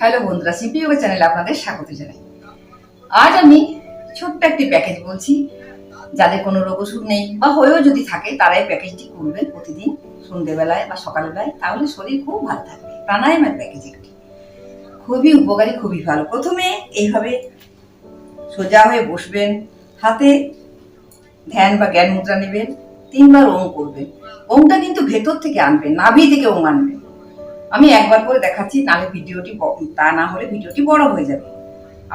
Hello বন্ধুরা, CP yoga চ্যানেলে আপনাদের স্বাগত জানাই। আজ আমি ছোট্ট একটি প্যাকেজ বলছি, যাদের কোনো রোগ ওষুধ নেই বা হয়েও যদি থাকে তারা এই প্যাকেজটি করবেন প্রতিদিন সন্ধ্যেবেলায় বা সকালবেলায়, তাহলে শরীর খুব ভালো থাকবে। প্রাণায়ামের প্যাকেজ একটি। খুবই উপকারী, খুবই ভালো। প্রথমে এইভাবে সোজা হয়ে বসবেন, হাতে ধ্যান বা জ্ঞান মুদ্রা নেবেন, তিনবার ওম করবেন। ওমটা কিন্তু ভেতর থেকে আনবেন, নাভি থেকে ওম আনবেন। আমি একবার করে দেখাচ্ছি নাহলে ভিডিওটি তা না হলে ভিডিওটি বড় হয়ে যাবে।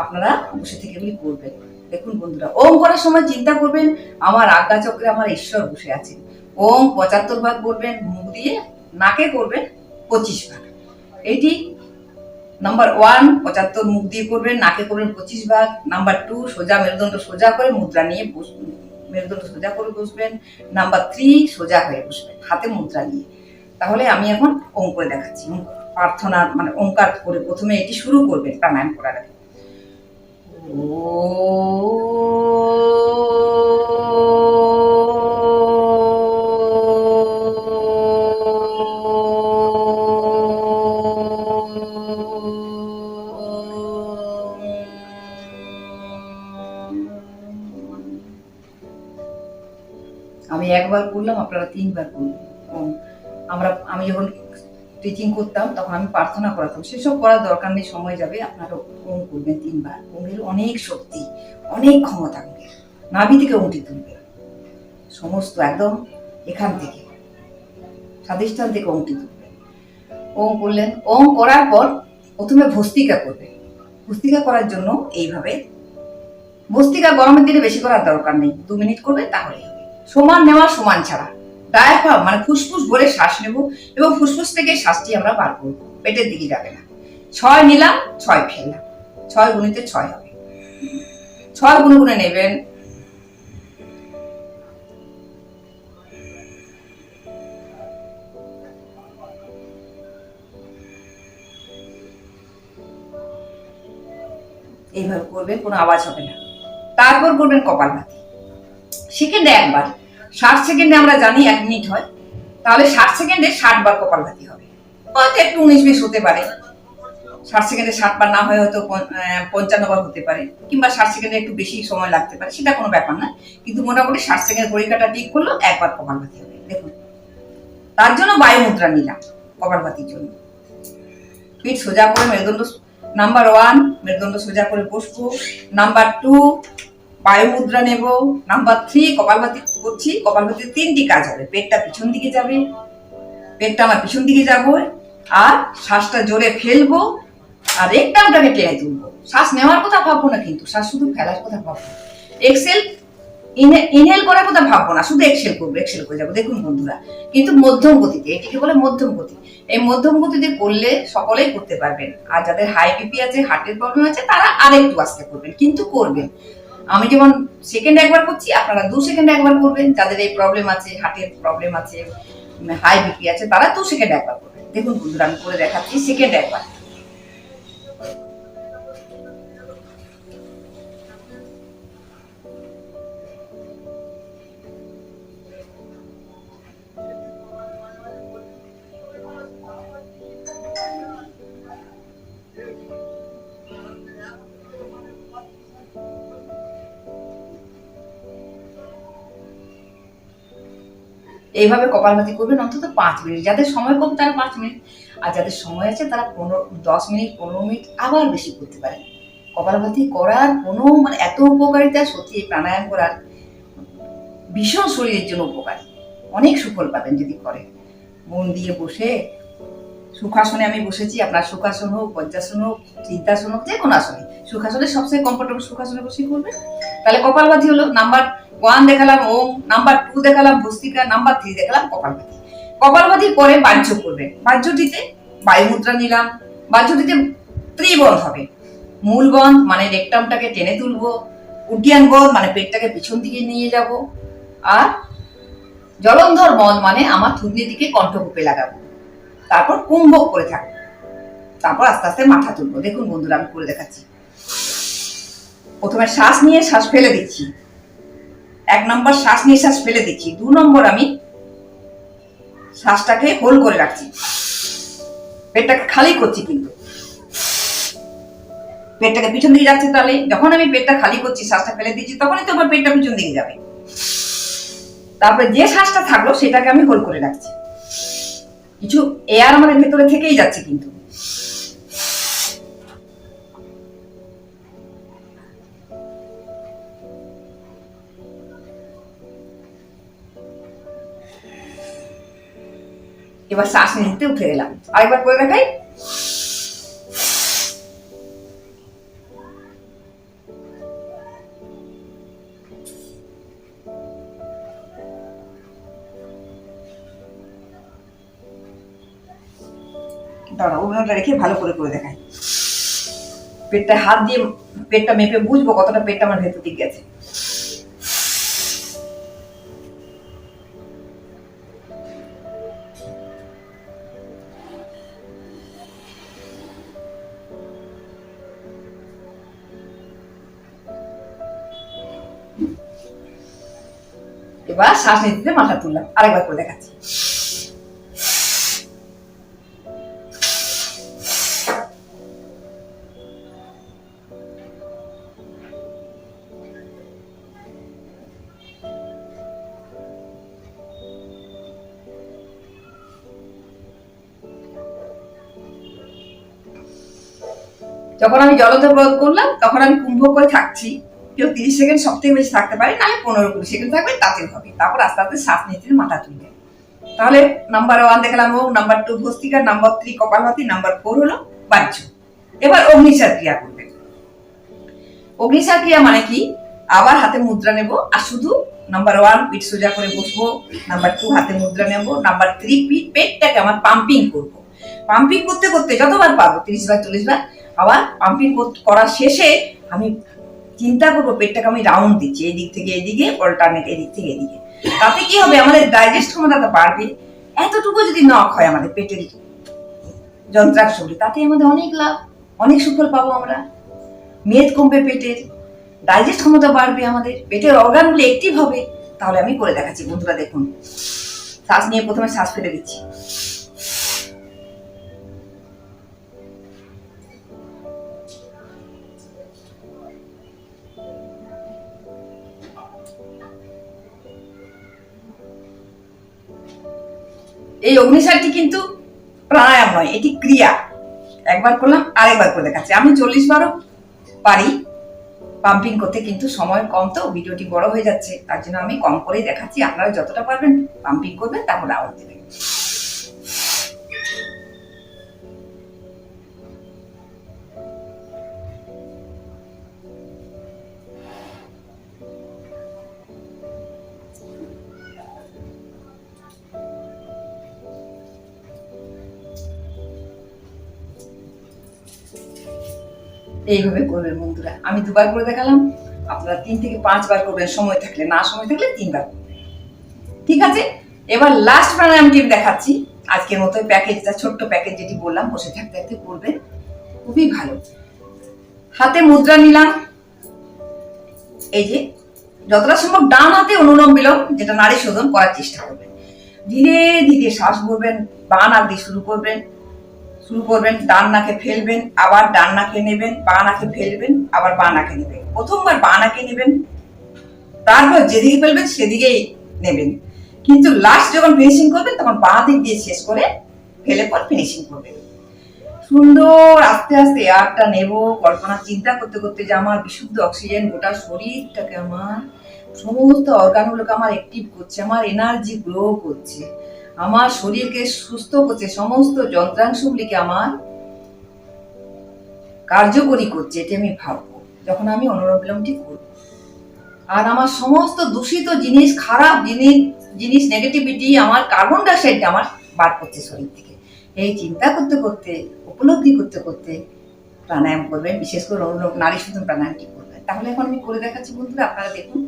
আপনারা বসে থেকে এগুলি করবেন। দেখুন বন্ধুরা, ওম করার সময় চিন্তা করবেন, আমার আজ্ঞা চক্রে আমার ঈশ্বর বসে আছেন। ওম পঁচাত্তর ভাগ করবেন, মুখ দিয়ে নাকে করবেন, পঁচিশ ভাগ। এটি নাম্বার ওয়ান, পঁচাত্তর মুখ দিয়ে করবেন, নাকে করবেন, পঁচিশ ভাগ। নাম্বার টু, সোজা মেরুদণ্ড সোজা করে মুদ্রা নিয়ে মেরুদণ্ড সোজা করে বসবেন। নাম্বার থ্রি, সোজা হয়ে বসবেন, হাতে মুদ্রা নিয়ে। তাহলে আমি এখন ওম করে দেখাচ্ছি প্রার্থনা মানে ওঙ্কার করে প্রথমে এটি শুরু করবেন, প্রাণায়াম করার আগে আমি একবার করলাম, আপনারা তিনবার করবেন ওম। আমরা, আমি যখন টিচিং করতাম, তখন আমি প্রার্থনা করাতাম, সেসব করার দরকার নেই, সময় যাবে, আপনারা ওম করবেন তিনবার। ওমের অনেক শক্তি, অনেক ক্ষমতা। ওমের নাভি থেকে উঁটি তুলবে। সমস্ত একদম এখান থেকে, স্বাধিষ্ঠান থেকে উঁটি তুলবে। ওম করলেন। ওম করার পর প্রথমে ভস্তিকা করবে। ভস্তিকা করার জন্য এইভাবে, ভস্তিকা গরমের দিনে বেশি করার দরকার নেই। দু মিনিট করবে, তাহলেই হবে। সমান নেওয়া, সমান ছাড়া। মানে ফুসফুস ভরে শ্বাস নেব এবং ফুসফুস থেকে শ্বাসটি আমরা বার করব। পেটের দিকে যাবে না। ছয় নিলাম, ছয় ফেললাম। ছয় গুণিতে ছয় হবে। ছয় গুণ গুণে নেবেন। এইভাবে করবেন, কোনো আওয়াজ হবে না। তারপর করবেন কপালভাতি সেকেন্ডে একবার। ষাট সেকেন্ডে আমরা জানি এক মিনিট হয়, তাহলে ষাট সেকেন্ডে ষাট বার কপালভাতি হবে। হয়তো একটু উনিশ বিশ হতে পারে। ষাট সেকেন্ডে ষাট বার না হয় হয়তো পঞ্চান্ন বার হতে পারে, কিংবা ষাট সেকেন্ডে একটু বেশি সময় লাগতে পারে, সেটা কোনো ব্যাপার না। কিন্তু মোটামুটি ষাট সেকেন্ড পরীক্ষাটা ঠিক করল, একবার কপালভাতি হবে। দেখুন, তার জন্য বায়ু মুদ্রা নিলাম কপালভাতির জন্য। পিঠ সোজা করে মেরুদণ্ড, নাম্বার ওয়ান, মেরুদণ্ড সোজা করে বসবো। নাম্বার টু বায়ু মুদ্রা নেব। নাম্বার থ্রি কপালভাতি করছি। কপালভাতির তিনটি কাজ হবে। পেটটা পিছন দিকে যাবে। পেটটা আমার পিছন দিকে যাব। আর শ্বাসটা জোরে ফেলব। আর রেকটামটাকে টেনে তুলবো। শ্বাস নেওয়ার কথা ভাববো না কিন্তু। শ্বাস শুধু ফেলার কথা ভাববো। এক্সেল ইনহেল করার কথা ভাববো না। শুধু এক্সেল করব এক্সেল করে যাব। দেখুন বন্ধুরা, কিন্তু মধ্যম গতিতে, এটিকে বলে মধ্যম গতি। এই মধ্যম গতিতে করলে সকলেই করতে পারবেন। আর যাদের হাই বিপি আছে হার্টের প্রবলেম আছে, তারা আরেকটু আস্তে করবেন। কিন্তু করবেন। আমি যেমন সেকেন্ড একবার করছি, আপনারা দু সেকেন্ড একবার করবেন, যাদের এই প্রবলেম আছে হার্টের প্রবলেম আছে হাই বিপি আছে, তারা দু সেকেন্ড একবার করবেন। দেখুন বন্ধুরা, আমি করে দেখাচ্ছি সেকেন্ড একবার। এইভাবে কপালভাতি করবেন অন্তত পাঁচ মিনিট। যাদের সময় কম, তারা পাঁচ মিনিট। আর যাদের সময় আছে, তারা পনেরো, দশ মিনিট, পনেরো মিনিট আবার বেশি করতে পারেন। কপালভাতি করার কোনো মানে এত উপকারিতা সত্যি এই প্রাণায়াম করার ভীষণ শরীরের জন্য উপকারী। অনেক সুফল পাবেন যদি করেন। মন দিয়ে বসে, সুখাসনে আমি বসেছি, আপনার সুখাসন হোক, বজ্রাসন হোক, চিন্তাসন হোক, যে কোনো আসনে। সুখাসনে সবচেয়ে কমফোর্টেবল সুখাসনে বসে করবেন। তাহলে কপালভাতি হলো। নাম্বার ওয়ান দেখালাম ওম নাম্বার টু দেখালাম ভস্তিকা নাম্বার থ্রি দেখালাম কপালভাতি। কপালভাতি পরে বাহ্য করবেন বাহ্যটিতে বায়ুমুদ্রা নিলাম। বাহ্যটিতে ত্রিবন্ধ হবে। মূল বন্ধ মানে রেকটামটাকে টেনে তুলবো। উদ্যান বন্ধ মানে পেটটাকে পিছন দিকে নিয়ে যাব। আর জলন্ধর বন্ধ মানে আমার থুতনির দিকে কণ্ঠকূপে লাগাবো। তারপর কুম্ভক করে থাকব। তারপর আস্তে আস্তে মাথা তুলবো। দেখুন বন্ধুরা, আমি করে দেখাচ্ছি। প্রথমে শ্বাস নিয়ে শ্বাস ফেলে দিচ্ছি। এক নম্বর শ্বাস নিঃশ্বাস ফেলে দিচ্ছি দু নম্বর আমি শ্বাসটাকে হোল করে রাখছি। পেটটাকে খালি করছি কিন্তু। পেটটাকে পিছন দিকে যাচ্ছে তাহলে যখন আমি পেটটা খালি করছি, শ্বাসটা ফেলে দিচ্ছি, তখনই তো আমার পেটটা পিছন দিকে যাবে। তারপরে যে শ্বাসটা থাকল, সেটাকে আমি হোল করে রাখছি। কিছু এয়ার আমাদের ভেতরে থেকেই যাচ্ছে কিন্তু। এবার শ্বাস নিতে উঠে গেলাম। আরেকবার করে দেখাই। দাঁড়া ওগুলোটা রেখে ভালো করে করে দেখাই। পেটটা হাত দিয়ে পেটটা মেপে বুঝব কতটা পেটটা আমার ভেতর দিক গেছে। এবার শ্বাস নিতে মাথা তুললাম। আরেকবার করে দেখাচ্ছি। যখন আমি জলতে প্রয়োগ করলাম, তখন আমি কুম্ভ করে থাকছি। কেউ তিরিশ সেকেন্ড সব থেকে বেশি থাকতে পারে, নাহলে পনেরো কুড়ি সেকেন্ড থাকবে, তাতেও হবে। তারপর আস্তে আস্তে শ্বাস নিতে মাথা তুলবে। তাহলে নাম্বার ওয়ান দেখলাম ও number two bhastrika number three kapalbhati number four হলো বাহ্য। এবার অগ্নিসার ক্রিয়া করবে। অগ্নিসার ক্রিয়া মানে কি? আবার হাতে মুদ্রা নেব, আর শুধু নাম্বার ওয়ান পিঠ সোজা করে বসবো নাম্বার টু হাতে মুদ্রা নেব নাম্বার থ্রি পিঠ, পেটটাকে আমার পাম্পিং করব। পাম্পিং করতে করতে যতবার পারব, তিরিশ বার, চল্লিশ বার, আবার পাম্পিং করার শেষে আমি চিন্তা করব, পেটটাকে আমি রাউন্ড দিচ্ছি এই দিক থেকে এদিকে অল্টারনেট এদিক থেকে এদিকে। তাতে কি হবে? আমাদের ডাইজেস্ট ক্ষমতাটা বাড়বে। এতটুকু যদি নখ হয় আমাদের পেটের যন্ত্রাংশগুলি, তাতে আমাদের অনেক লাভ, অনেক সুফল পাবো আমরা। মেদ কমবে পেটের ডাইজেস্ট ক্ষমতা বাড়বে আমাদের, পেটের অর্গানগুলি অ্যাক্টিভ হবে, তাহলে আমি করে দেখাচ্ছি, বন্ধুরা দেখুন। শ্বাস নিয়ে প্রথমে শ্বাস ফেলে দিচ্ছি। এই অগ্নিসারটি কিন্তু প্রাণায়াম নয়, এটি ক্রিয়া। একবার করলাম, আরেকবার করে দেখাচ্ছি। আমি চল্লিশ বারও পারি পাম্পিং করতে কিন্তু সময় কম তো, ভিডিওটি বড় হয়ে যাচ্ছে। তার জন্য আমি কম করেই দেখাচ্ছি। আপনারা যতটা পারবেন পাম্পিং করবেন, তারপর আওয়াজ দেবেন। এইভাবে করবেন বন্ধুরা। আমি দুবার করে দেখালাম, আপনারা তিন থেকে পাঁচবার করবেন, সময় থাকলে, না সময় থাকলে তিনবার। করবেন ঠিক আছে? এবার লাস্ট প্রাণায়ামটি আমি দেখাচ্ছি। আজকের মতো প্যাকেজটা ছোট্ট প্যাকেজ যেটি বললাম, বসে থাকতে থাকতে করবেন। খুবই ভালো। হাতে মুদ্রা নিলাম। এই যে, যতটা সম্ভব ডান হাতে অনুলোম বিলোম, যেটা নারী শোধন করার চেষ্টা করবেন। ধীরে ধীরে শ্বাস ভরবেন বান দিয়ে শুরু করবেন। শুরু করবেন, ডান নাকে ফেলবেন, আবার ডান নাকে নেবেন, বা নাকে ফেলবেন, আবার বা নাকে নেবেন। প্রথমবার বা নাকে নেবেন, তারপর যেদিকে ফেলবেন সেদিকেই নেবেন। কিন্তু লাস্ট যখন ফিনিশিং করবেন, তখন বাঁ দিক দিয়ে শেষ করে ফেলে পর ফিনিশিং করবেন। সুন্দর আস্তে আস্তে এয়ারটা নেব, কল্পনা, চিন্তা করতে করতে যে আমার বিশুদ্ধ অক্সিজেন গোটা শরীরটাকে আমার সমস্ত অর্গানগুলোকে আমার অ্যাক্টিভ করছে, আমার এনার্জি গ্রো করছে। আমার শরীরকে সুস্থ করছে, সমস্ত যন্ত্রাংশগুলিকে আমার কার্যকরী করছে, এটি আমি ভাববো, যখন আমি অনুরোধটি করব। আর আমার সমস্ত দূষিত জিনিস, খারাপ জিনিস জিনিস নেগেটিভিটি আমার কার্বন ডাইঅক্সাইডটা আমার বার করছে শরীর থেকে। এই চিন্তা করতে করতে, উপলব্ধি করতে করতে প্রাণায়াম করবেন, বিশেষ করে অনুলোম নারী শুধু প্রাণায়ামটি করবেন। তাহলে এখন আমি করে দেখাচ্ছি বন্ধুরা, আপনারা দেখুন।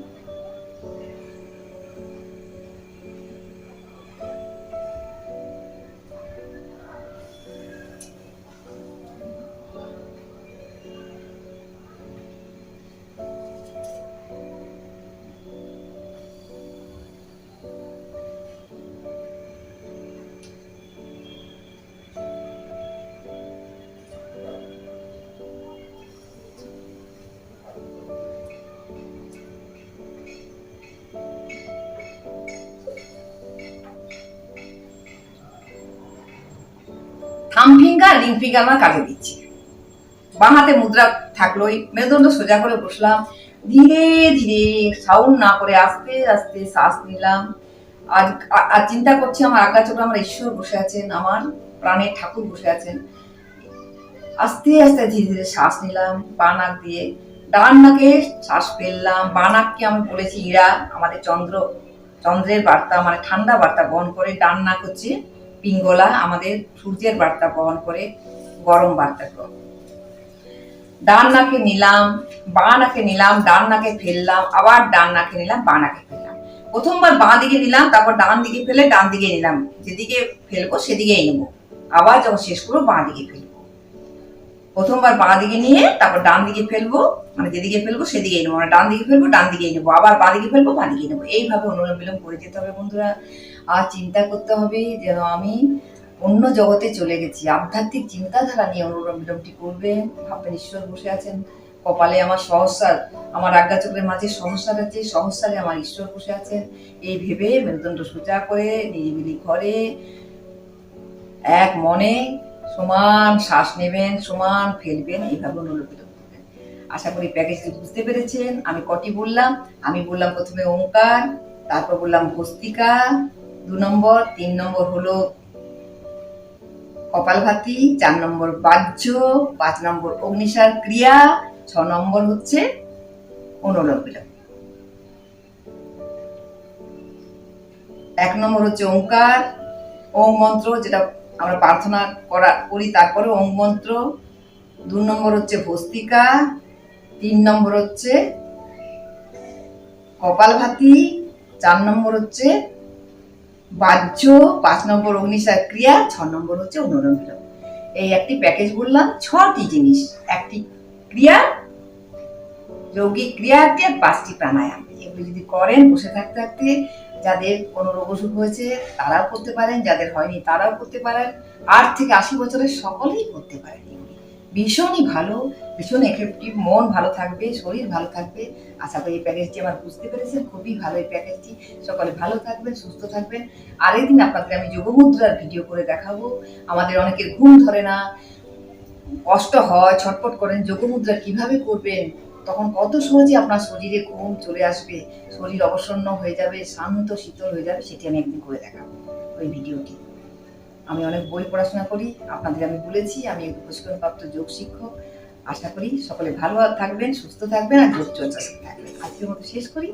রিং আমার কাজে দিচ্ছে। বাঁ হাতে মুদ্রা থাকলোই। মেরুদণ্ড সোজা করে বসলাম। ধীরে ধীরে সাউন্ড না করে আস্তে আস্তে শ্বাস নিলাম। আজ আর চিন্তা করছি আমার আগা চোখে আমার ঈশ্বর বসে আছেন, আমার প্রাণের ঠাকুর বসে আছেন। আস্তে আস্তে ধীরে ধীরে শ্বাস নিলাম, বা নাক দিয়ে। ডান নাকে শ্বাস ফেললাম। বা নাককে আমি বলেছি, ইরা, আমাদের চন্দ্র, চন্দ্রের বার্তা মানে ঠান্ডা বার্তা বহন করে। ডান নাক হচ্ছে পিঙ্গলা আমাদের সূর্যের বার্তা বহন করে, গরম বার্তা ডান নাকে নিলাম, বা নাকে নিলাম, ডান নাকে ফেললাম, আবার ডান নাকে নিলাম, বা নাকে ফেললাম। প্রথমবার বাঁ দিকে নিলাম, তারপর ডান দিকে ফেলে ডান দিকে নিলাম। যেদিকে ফেলব সেদিকেই নেব। আবার যখন শেষ করব বাঁ দিকে প্রথমবার বাঁ দিকে নিয়ে তারপর ডান দিকে ফেলব মানে যেদিকে ফেলব সেদিকেই নেব মানে ডান দিকে ফেলব, ডান দিকেই নেব, আবার বাঁ দিকে ফেলব, বাঁ দিকে নেব। এইভাবে অনুলোম বিলোম করে যেতে হবে বন্ধুরা। আর চিন্তা করতে হবে যেন আমি অন্য জগতে চলে গেছি। আধ্যাত্মিক চিন্তাধারা নিয়ে অনুলোম বিলোমটি করবে ভাববেন ঈশ্বর বসে আছেন। কপালে আমার সহস্রার, আমার আজ্ঞা চক্রের মাঝে সহস্রার আছে, সহস্রারে আমার ঈশ্বর বসে আছেন। এই ভেবে মেরুদণ্ড সোজা করে, নিরিবিলি ঘরে, এক মনে সমান শ্বাস নেবেন, সমান ফেলবেন, এইভাবে করবেন। আশা করি প্যাকেজটি বুঝতে পেরেছেন। আমি কটি বললাম? আমি বললাম প্রথমে ওঙ্কার, তারপর বললাম ভস্তিকা, দু নম্বর, তিন নম্বর হলো কপালভাতি, চার নম্বর বাহ্য, পাঁচ নম্বর অগ্নিসার ক্রিয়া, ছ নম্বর হচ্ছে অনুলোম এক নম্বর হচ্ছে ওঙ্কার ওম মন্ত্র যেটা আমরা প্রার্থনা করা করি, তারপরে ওং মন্ত্র। দু নম্বর হচ্ছে ভস্তিকা, তিন নম্বর হচ্ছে কপালভাতি, চার নম্বর হচ্ছে বাহ্য, পাঁচ নম্বর অগ্নিসার ক্রিয়া, ছ নম্বর হচ্ছে অনুরম এই একটি প্যাকেজ বললাম, ছটি জিনিস, একটি ক্রিয়া, যৌগিক ক্রিয়া, একটি পাঁচটি প্রাণায়াম। এগুলো যদি করেন, বসে থাকতে থাকতে যাদের কোনো রোগ অসুখ হয়েছে, তারাও করতে পারেন, যাদের হয়নি তারাও করতে পারেন। আট থেকে আশি বছরের সকলেই করতে পারেন। ভীষণই ভালো, ভীষণ এফেক্টিভ মন ভালো থাকবে, শরীর ভালো থাকবে। আশা করি এই প্যাকেজটি আমার বুঝতে পেরেছেন, খুবই ভালো এই প্যাকেজটি সকলে ভালো থাকবেন, সুস্থ থাকবেন। আরেকদিন আপনাদের আমি যোগমুদ্রার ভিডিও করে দেখাবো। আমাদের অনেকের ঘুম ধরে না, কষ্ট হয়, ছটফট করেন যোগমুদ্রা কীভাবে করবেন তখন কত সহজে আপনার শরীরে ঘুম চলে আসবে, শরীর অবসন্ন হয়ে যাবে শান্ত শীতল হয়ে যাবে, সেটি আমি একদিন করে দেখাবো ওই ভিডিওটি। আমি অনেক বই পড়াশোনা করি, আপনাদের আমি বলেছি, আমি প্রশিক্ষণপ্রাপ্ত যোগ শিক্ষক। আশা করি সকলে ভালো থাকবেন, সুস্থ থাকবেন, আর যোগ চর্চা থাকবেন। আজকের মতো শেষ করি।